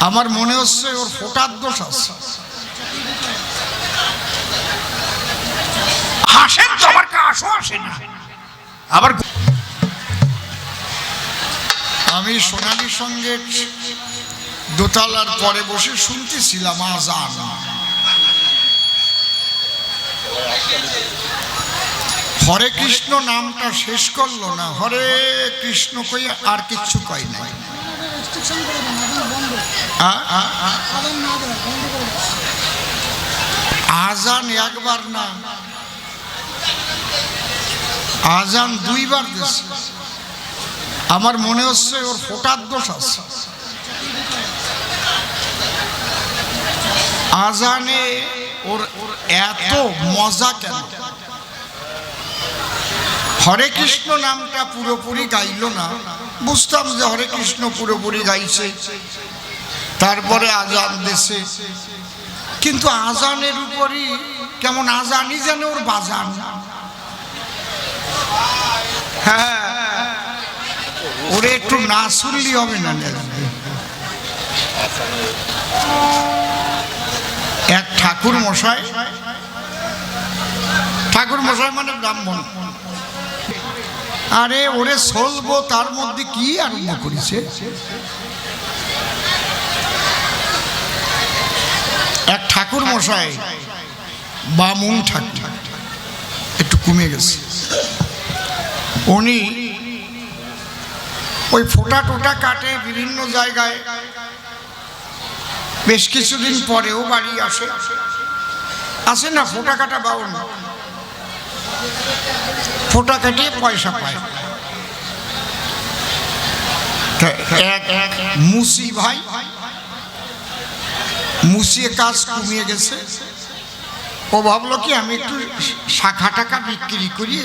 আমার মনে হচ্ছে ওর ফোটার দোষ আছে। হাসেন তো, আমার কাশও আসে না। আবার আমি সোনালির সঙ্গে দোতলার পরে বসে শুনতেছিলাম আজান। হরে কৃষ্ণ, নামটা শেষ করল না। হরে কৃষ্ণ কই আর কিচ্ছু কই নাই। আজান একবার না। আজান দুইবার দিচ্ছে আমার মনে হচ্ছে ওর ফোটার দোষ আছে। আজানে ওর ওর এত মজা কেন? হরে কৃষ্ণ নামটা পুরোপুরি গাইল না। বুঝতাম যে হরে কৃষ্ণ পুরোপুরি গাইছে। তারপরে আজান দেশে কিন্তু আজানের উপরই কেমন আজানই যেন ওর বাজান। হ্যাঁ ওরে একটু না শুনলি হবে না এক ঠাকুর মশাই ঠাকুর মশাই মানে ব্রাহ্মণ। আরে ওরে সলবো, তার মধ্যে কি আরম্ভ করেছে? এক ঠাকুর মশাই বামুন ঠাকুর, একটু কমে গেছে। উনি ওই ফোটা টোটা কাটে বিভিন্ন জায়গায়। বেশ কিছুদিন পরেও বাড়ি আসে। আসে না, ফোটা কাটা বাউন। ফোটা কাটিয়ে পয়সা পায়। এক মুসি ভাই মুসিয়ে কাজ কমিয়ে গেছে। ও ভাবলো কি, আমি একটু শাখা টাকা বিক্রি করি।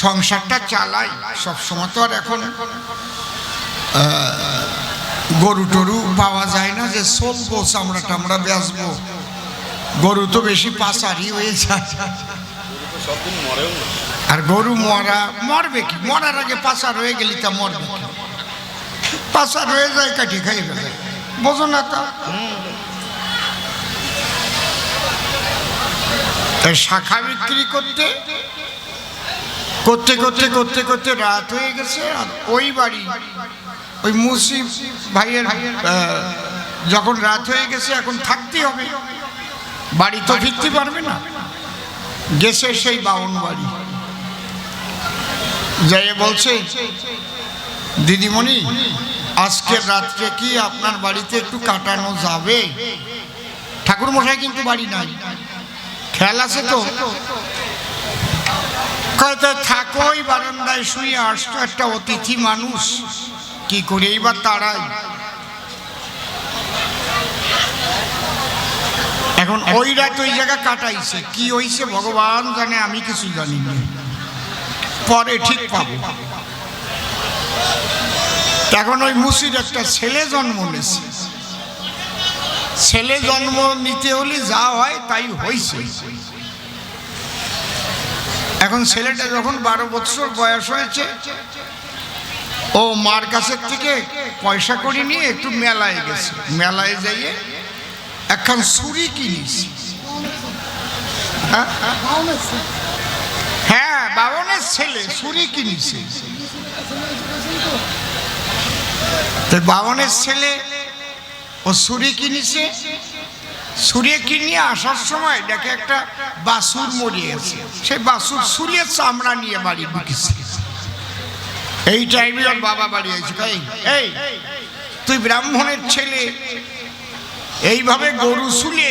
সংসারটা চালাই। সব সময় তো আর এখন গরু টরু পাওয়া যায় না যে চলবো চামড়া টামড়া বেচবো। গরু তো বেশি পাচারি হয়ে যায়। আর গরু মরা, মরবে কি? মরার আগে পাচার হয়ে গেলি তা মরবে? পাচার হয়ে যায় কাটি খাই ফেলে বোঝো না তা? শাখা বিক্রি করতে করতে করতে করতে করতে রাত হয়ে গেছে, আর ওই বাড়ি, ওই মুসিব ভাইয়ের যখন রাত হয়ে গেছে, এখন থাকতে হবে। বাড়ি তো ফিরতে পারবে না। গেছে সেই বাউন বাড়ি। যাই বলছে, দিদিমণি আজকের রাত্রে কি আপনার বাড়িতে একটু কাটানো যাবে? ঠাকুর মশাই কিন্তু বাড়ি নাই। খেয়াল আছে তো? কয়তো থাকোই বারান্দায় শুয়ে আসতো একটা অতিথি মানুষ। কি করে এইবার তারাই এখন ওই রাত ওই জায়গা কাটাইছে। কি হইছে ভগবান জানে আমি কিছু জানি না। পরে ঠিক পাবো। এখন ওই মুসির একটা ছেলে জন্ম নিয়েছে ছেলে জন্ম নিতে হলে যা হয় তাই হয়েছে এখন ছেলেটা যখন বারো বছর বয়স হয়েছে ও মার কাছের থেকে পয়সা করে নিয়ে একটু মেলায় গেছে। মেলায় যাইয়ে একখান ছুরি কিনিস। হ্যাঁ? হ্যাঁ বাবনের ছেলে, ছুরি কিনিছে। বাবনের ছেলে, ও ছুরি কিনেছে। ছুরি কিনিয়ে আসার সময় দেখে একটা বাসুর মরিয়েছে। সেই বাসুর ছুরিয়ে চামড়া নিয়ে বাড়ি ঢুকেছে। এই টাইমে ওর বাবা বাড়ি এই এই, তুই ব্রাহ্মণের ছেলে এইভাবে গরু শুলে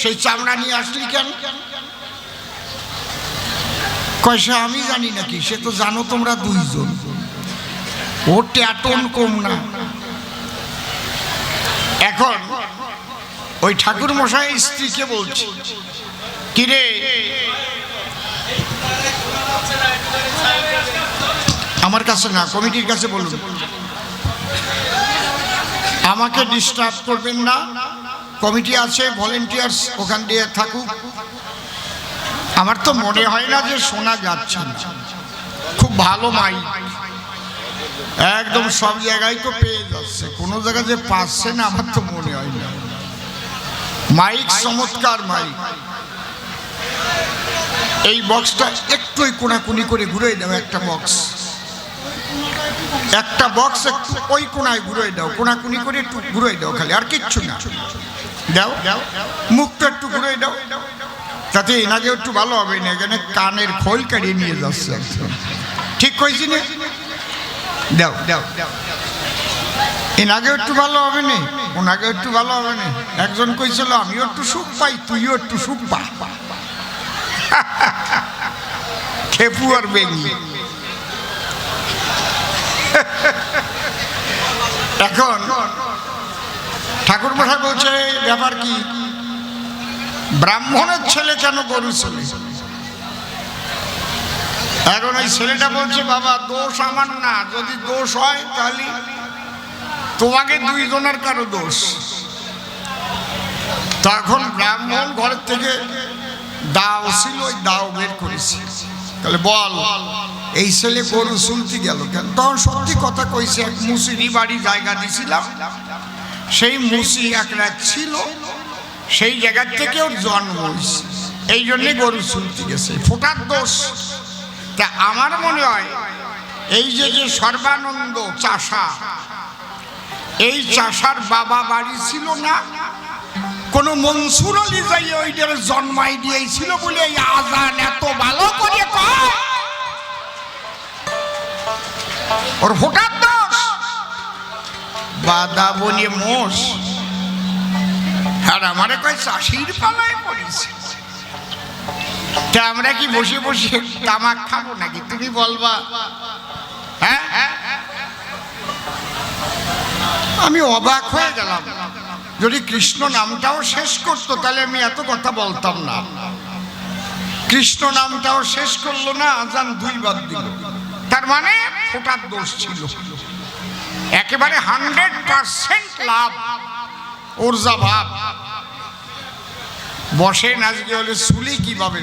সেই চামড়া নিয়ে আসলি কেন? কয়সা আমি জানি নাকি, সে তো জানো তোমরা দুইজন। ও ট্যাটন কম না। এখন ওই ঠাকুর মশাই স্ত্রীকে বলছে, কিরে? আমার কাছে না, কমিটির কাছে বলুন। আমাকে ডিস্টার্ব করবেন না। কমিটি আছে ভলেন্টিয়ার্স ওখান দিয়ে থাকুক। আমার তো মনে হয় না যে শোনা যাচ্ছে খুব ভালো মাইক একদম সব জায়গায় তো পেয়ে যাচ্ছে। কোনো জায়গায় যে পাচ্ছে না, আমার তো মনে হয় না। মাইক চমৎকার মাইক এই বক্সটা একটু ওই কোনাকুনি করে ঘুরে দাও, একটা বক্স একটা বক্স একটু ওই কোনায় ঘুরে দাও, কোনাকুনি করে একটু ঘুরে দাও খালি, আর কিচ্ছু না। দাও মুখটা একটু ঘুরে দাও। তাতে এনাকে একটু ভালো হবে না, এখানে কানের খোল কাড়িয়ে নিয়ে যাচ্ছে। ঠিক কইছি না? দাও দাও এনাকে একটু ভালো হবে না? ওনাকে একটু ভালো হবে না? একজন কইছিল, আমিও একটু সুখ পাই, তুইও একটু সুখ পা। খেপু আর বেগি এখন ঠাকুর মশাই বলছে ব্যাপার কি? ব্রাহ্মণের ছেলে কেন গরু ছেলে? এখন ওই ছেলেটা বলছে, বাবা, দোষ আমার না। যদি দোষ হয় তাহলে তোমাকে দুইজনের কারও দোষ। তখন ব্রাহ্মণ ঘরের থেকে দাও ছিল, ওই দাও বের করেছে। তাহলে বল, এই ছেলে গরু শুনতে গেল কেন? তখন সত্যি কথা কইছে, এক মুসিরি বাড়ি জায়গা দিছিলাম। সেই মুসি এক ছিল, সেই জায়গার থেকে ওর জন্ম হয়েছে। এই জন্যে গরু শুনতে গেছে। ফোটার দোষ। তা আমার মনে হয় এই যে যে সর্বানন্দ চাষা, এই চাষার বাবা বাড়ি ছিল না, কোন মনসুর আলী যাই ওইটার জন্মাই দিয়েছিল বলে এই আজান এত ভালো করে। ওর দোষ বাদা বলি মোষ। আর আমারে কয় চাষির পালায় পড়েছে। তা আমরা কি বসে বসে তামাক খাব নাকি? তুমি বলবা। হ্যাঁ? আমি অবাক হয়ে গেলাম। যদি কৃষ্ণ নামটাও শেষ করতো, তাহলে আমি এত কথা বলতাম না। কৃষ্ণ নামটাও শেষ করল না, আজান দুইবার দিল। তার মানে ফোটার দোষ ছিল। একেবারে হান্ড্রেড পার্সেন্ট লাভ। ওরজা ভাব। বসেন আজকে হলে শুলি কীভাবে?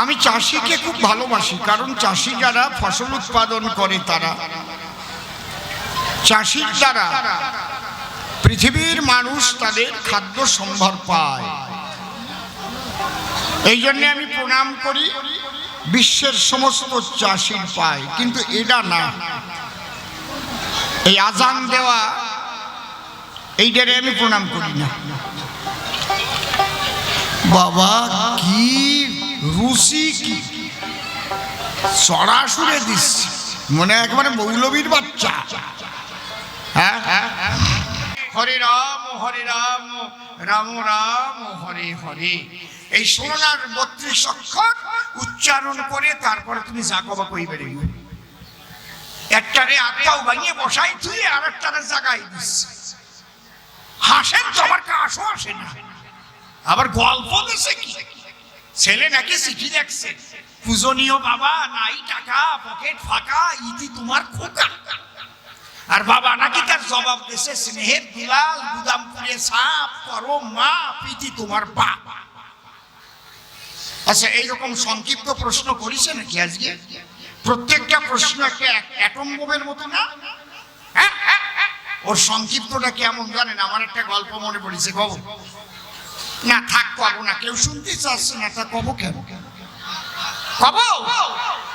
আমি চাষিকে খুব ভালোবাসি, কারণ চাষি যারা ফসল উৎপাদন করে তারা। চাষির দ্বারা পৃথিবীর মানুষ তাদের খাদ্য সম্ভার পায়। এই জন্য আমি প্রণাম করি, বিশ্বের সমস্ত চাষির পায়, কিন্তু এটা না। এই আজান দেওয়া, এইটারে আমি প্রণাম করি না। বাবা, কি রুচি কি? সরাসরি দিচ্ছে মনে একেবারে মৌলবীর বাচ্চা। হ্যাঁ? হরে রাম হরে রাম রাম রাম, হরে হরে। এই সোনার বত্রিশ অক্ষর উচ্চারণ করে তারপরে তুমি জাগবা কইবে একটারে আত্মাও ভাঙিয়ে বসাই তুই আর একটারে জাগাই দিচ্ছে হাসেন তো আমার কাশও আসে না। আবার গল্প দিছে কি? ছেলে নাকি চিঠি দেখছে পূজনীয় বাবা, নাই টাকা, পকেট ফাঁকা, ইতি তোমার খোকা। আর বাবা নাকি তার জবাব দিছে, স্নেহের দুলাল, গুদামপুরে সাপ, করো মা পিতি তোমার বাপ। আচ্ছা এইরকম সংক্ষিপ্ত প্রশ্ন করিছে নাকি আজকে? প্রত্যেকটা প্রশ্ন একটা মতো না? হ্যাঁ, হ্যাঁ, হ্যাঁ। ওর সংক্ষিপ্তটা কেমন জানেন? আমার একটা গল্প মনে পড়েছে কব। না থাক কব না। কেউ শুনতে চাচ্ছে না তা কব কেন? কব?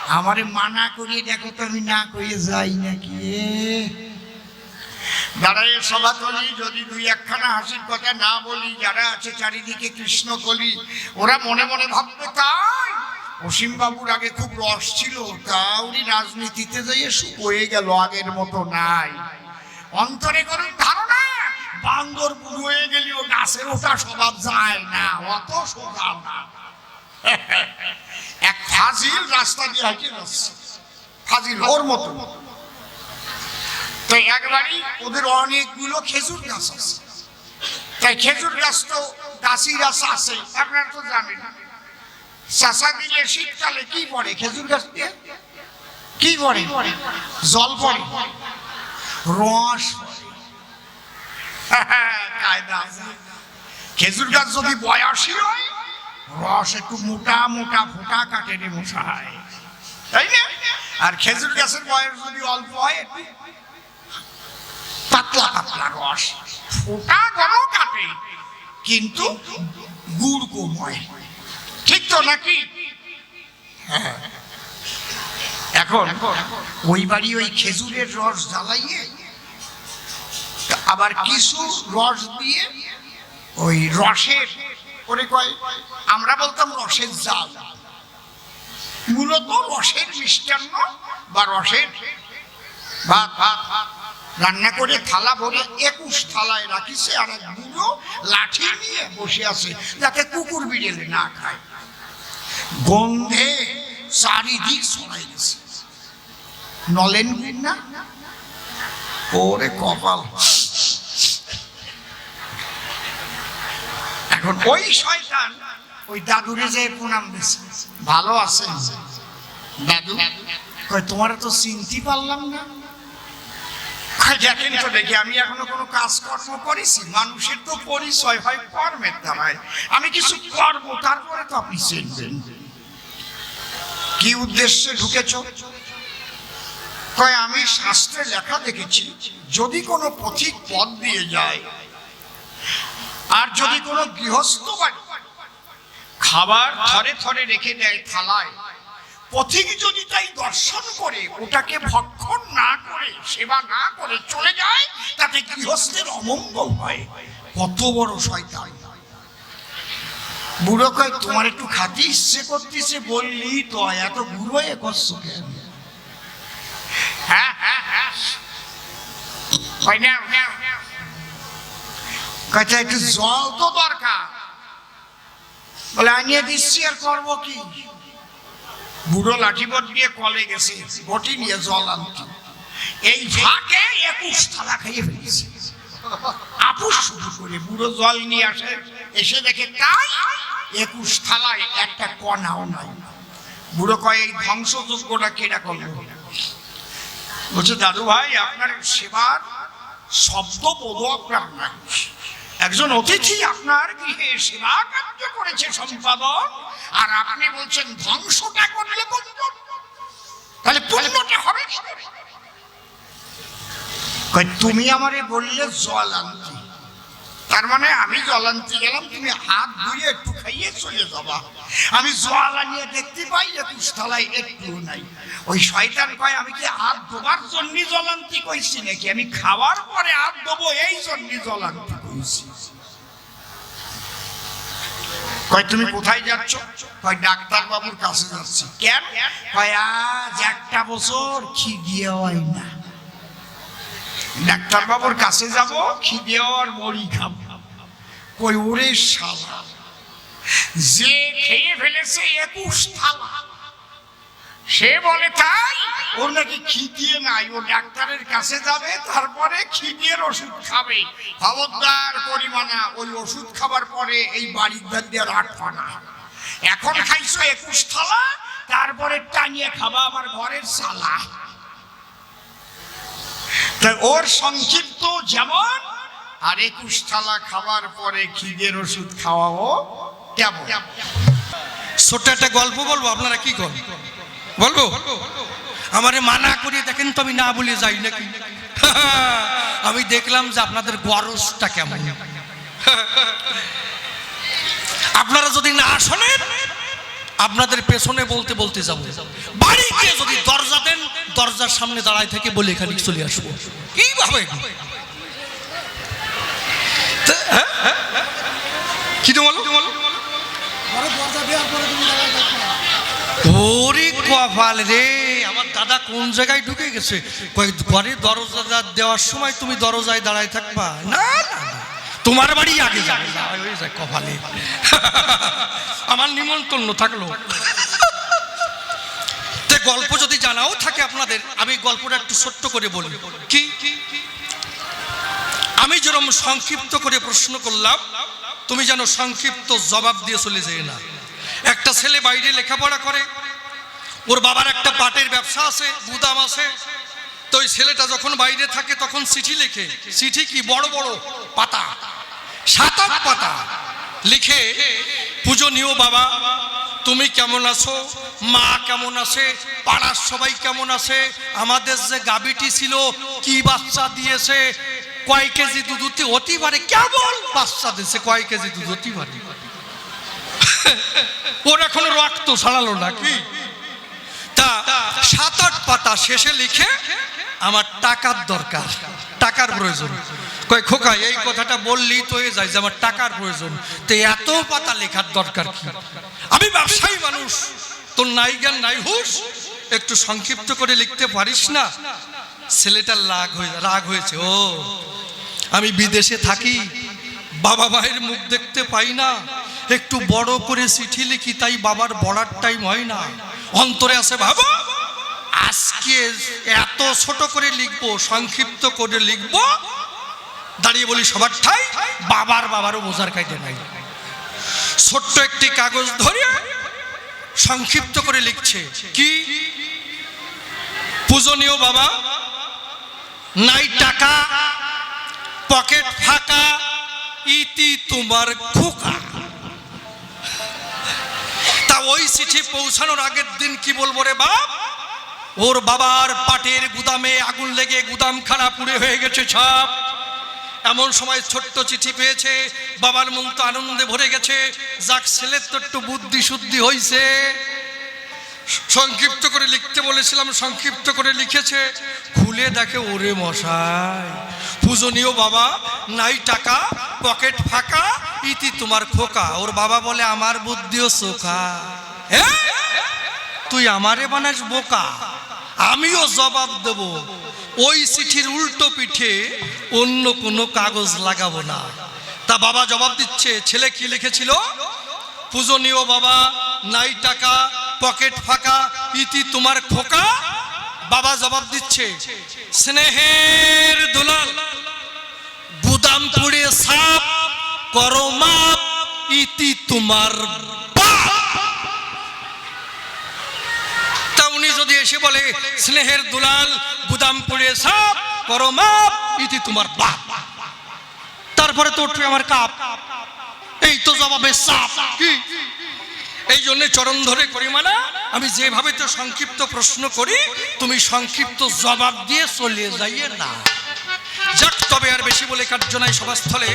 আমারে মানা করিয়ে দেখো তো আমি না করিয়ে যাই নাকি দাঁড়ায় সভা তলি যদি দুই একখানা হাসির কথা না বলি যারা আছে চারিদিকে কৃষ্ণ কলি ওরা মনে মনে ভাববে তাই অসীম বাবুর আগে খুব রস ছিল তা উনি রাজনীতিতে যাইয়ে শুয়ে গেল আগের মতো নাই। অন্তরে করুন ধারণা? বান্দর বুড়ো হয়ে গেলেও গাছের ওটা স্বভাব যায় না, অত সোজা না। এক ফাজিল রাস্তা দিয়ে হাঁটিয়ে যাচ্ছে। ফাজিল ওর মতো। তো একবারই ওদের অনেকগুলো খেজুর গাছ আছে। তাই খেজুর গাছ তো গাছি গাছ আছে, আপনারা তো জানেন। চাষা দিলে শীতকালে কি পড়ে? খেজুর গাছ দিয়ে? কি পড়ে? জল পড়ে? রস। খেজুর গাছ যদি বয়সী হয়, রস একটু মোটা মোটা ফোটা কাটে রে মশাই। তাই না? আর খেজুর গাছের বয়স যদি অল্প হয়, পাতলা পাতলা রস। ফোটা গণ কাটে, কিন্তু গুড় কম হয়। তো নাকি? হ্যাঁ। এখন ওই বাড়ি ওই খেজুরের রস জ্বালাইয়ে আবার কিছু রস দিয়ে ওই রসের, ওরে কয়, আমরা বলতাম রসের জাল। মূলত রসের মিষ্টান্ন বা রসের ভাত। ভাত রান্না করে থালা ভরে একুশ থালায় রাখিছে আর এক লাঠি নিয়ে বসে আছে যাতে কুকুর বিড়েলে না খায়। গন্ধে চারিদিক ছড়াই গেছে নলেন না ওরে কপাল। এখন ওই শয়তান ওই দাদুরে যে প্রণাম দিছে। ভালো আছেন দাদু? তোমার তো চিনতে পারলাম না। দেখেন তো দেখি, আমি এখনও কোনো কাজকর্ম করেছি। মানুষের তো পরিচয় হয় কর্মের দ্বারায়। আমি কিছু করব, তারপরে তো আপনি চিনবেন। কি উদ্দেশ্যে ঢুকেছ? কয়, আমি শাস্ত্রে লেখা দেখেছি, যদি কোনো পথিক পথ দিয়ে যায়, আর যদি কোনো গৃহস্থ বাড়ি খাবার থরে থরে রেখে দেয় থালায়, পথিক যদি তাই দর্শন করে, ওটাকে ভক্ষণ না করে, সেবা না করে চলে যায়, তাতে গৃহস্থের অমঙ্গল হয়। কত বড় শয়তান। বুড়ো কয় তোমার একটু খাতি ইচ্ছে করতেছে বললি তো এত বুড়ো এ করছ কেন? হ্যাঁ হ্যাঁ হ্যাঁ। কাছে একটু জল তো দরকার। বলে আনিয়ে দিচ্ছি আর করব কি? বুড়ো লাঠিবট দিয়ে কলে গেছে বটি নিয়ে জল আনতে। এই ফাঁকে একুশ থালা খাইয়ে ফেলেছে। আপুস শুরু করে বুড়ো জল নিয়ে আসে এসে দেখে তাই একুশ থালায় একটা কণাও নাই। বুড়ো কয়, এই ধ্বংসযোগ্যটা কেনা করল? বলছে, দাদু ভাই, আপনার সেবার শব্দ বোধ আপনার নাই। একজন অতিথি আপনার গৃহে সেবা কার্য করেছে সম্পাদন আর আপনি বলছেন ধ্বংসটা করলে তাহলে পুণ্যটা হবে তুমি আমারে বললে জল আনতে তার মানে আমি জল গেলাম, তুমি হাত ধুয়ে একটু খাইয়ে চলে যাবা। আমি জল আনিয়ে দেখতে পাই একুশ তলায় একটু নাই। ওই শয়তান কয়, আমি কি হাত ধোবার জন্য জল কইছি নাকি? আমি খাওয়ার পরে হাত ধোবো, এই জন্য জল কইছি। কয়, তুমি কোথায় যাচ্ছ? কয় ডাক্তার বাবুর কাছে যাচ্ছি। কেন? কয়, আজ একটা বছর খিদিয়ে হয় না। ডাক্তার বাবুর কাছে যাব, খিদে আর বড়ি খাব। কই, ওরে শালা, যে খেয়ে ফেলেছে একুশ থালা, সে বলে তাই, ওর নাকি খিদিয়ে নাই, ও ডাক্তারের কাছে যাবে, তারপরে খিদিয়ের ওষুধ খাবে। খবরদার পরিমাণা, ওই ওষুধ খাবার পরে এই বাড়ির ধার দিয়ে রাখবা এখন খাইছো একুশ থালা, তারপরে টানিয়ে খাবা আমার ঘরের সালা ওর সংক্ষিপ্ত যেমন আর একুশ থালা খাওয়ার পরে খিদের ওষুধ খাওয়াও কেমন? ছোট্ট একটা গল্প বলব, আপনারা কি করেন বলব? আমারে মানা করে দেখেন তো আমি না বলে যাই নাকি? আমি দেখলাম যে আপনাদের গরজটা কেমন। আপনারা যদি না শোনেন, আপনাদের পেছনে বলতে বলতে যাব। বাড়ি যদি দরজা দেন, দরজার সামনে দাঁড়ায় থেকে বলে এখানে চলে আসব। কীভাবে? রে, আমার দাদা কোন জায়গায় ঢুকে গেছে? ঘরে দরজা দেওয়ার সময় তুমি দরজায় দাঁড়ায় না। তোমার বাড়ি আগে আমার নিমন্ত্রণ থাকল। গল্প যদি জানাও থাকে আপনাদের, আমি গল্পটা একটু ছোট্ট করে বলি। কি? আমি যেরকম সংক্ষিপ্ত করে প্রশ্ন করলাম, তুমি যেন সংক্ষিপ্ত জবাব দিয়ে চলে যেয়ে না। একটা ছেলে বাইরে লেখাপড়া করে, ওর বাবার একটা পাটের ব্যবসা আছে, গুদাম আছে। তো ওই ছেলেটা যখন বাইরে থাকে, তখন চিঠি লেখে। চিঠি কি? বড় বড় পাতা। সাত পাতা। লিখে, পূজনীয় বাবা, তুমি কেমন আছো? মা কেমন আছে? পাড়ার সবাই কেমন আছে? আমাদের যে গাবিটি ছিল, কি বাচ্চা দিয়েছে? কয় কেজি দুধ হতে হতেই পারে কেমন বাচ্চা দিয়েছে কয় কেজি দুধ হতেই পারে। ওর এখনও রক্ত ছাড়ালো না কি তা সাত আট পাতা শেষে লিখে, আমার টাকার দরকার, টাকার প্রয়োজন। কয়, খোকা, এই কথাটা বললি তো এ যায় যে আমার টাকার প্রয়োজন। তো এত পাতা লেখার দরকার কি? আমি ব্যবসায়ী মানুষ, তোর নাই জ্ঞান, নাই হুশ। একটু সংক্ষিপ্ত করে লিখতে পারিস না? ছেলেটার রাগ হয়ে রাগ হয়েছে, ও, আমি বিদেশে থাকি, বাবা মায়ের মুখ দেখতে পাই না, একটু বড় করে চিঠি লিখি, তাই বাবার বড়ার টাইম হয় না। অন্তরে আছে, বাবা, আজকে এত ছোট করে লিখব, সংক্ষিপ্ত করে লিখব? দাঁড়িয়ে বলি, সবার ঠাই, বাবার বাবারও বোঝার কাইতে নাই। ছোট্ট একটি কাগজ ধরে সংক্ষিপ্ত করে লিখছে, কি? পূজনীয় বাবা নাই টাকা, পকেট ফাঁকা, ইতি তোমার খোকা। তা ওই চিঠি পৌঁছানোর আগের দিন কি বলব রে বাপ? ওর বাবার পাটের গুদামে আগুন লেগে গুদাম খানা পুড়ে হয়ে গেছে ছাপ এমন সময় ছোট্ট চিঠি পেয়েছে, বাবার মন তো আনন্দে ভরে গেছে। যাক, ছেলের তো একটু বুদ্ধি শুদ্ধি হয়েছে সংক্ষিপ্ত করে লিখতে বলেছিলাম, সংক্ষিপ্ত করে লিখেছে, খুলে দেখে ওরে মশাই, পূজনীয় বাবা, নাই টাকা, পকেট ফাঁকা, ইতি তোমার খোকা। ওর বাবা বলে, আমার বুদ্ধিও হ্যাঁ তুই আমারে বানাস বোকা? আমিও জবাব দেব। ওই চিঠির উল্টো পিঠে অন্য কোনো কাগজ লাগাবো না। তা বাবা জবাব দিচ্ছে, ছেলে কি লিখেছিল? পূজনীয় বাবা, নাই টাকা পকেট ফাঁকা, ইতি তোমার খোকা? বাবা জবাব দিচ্ছে, স্নেহের দুলাল, গুদাম পুড়ে সাপ, করো মাপ, ইতি তোমার তা উনি যদি এসে বলে, স্নেহের দুলাল, গুদাম পুড়ে সাপ, করো ইতি তোমার বাপ। তারপরে তো উঠবে আমার কাপ। এই তো জবাবে সাপ। কি? এই জন্য চরণ ধরে করি মানা আমি যেভাবে তো সংক্ষিপ্ত প্রশ্ন করি, তুমি সংক্ষিপ্ত জবাব দিয়ে চলিয়ে যাইয়ে না। যাক, তবে আর বেশি বলে কার্যনায় সভাস্থলে।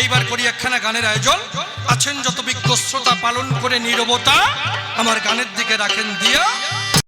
এইবার করি একখানা গানের আয়োজন। আছেন যত বিজ্ঞ শ্রোতা পালন করে নিরবতা, আমার গানের দিকে রাখেন দিয়া।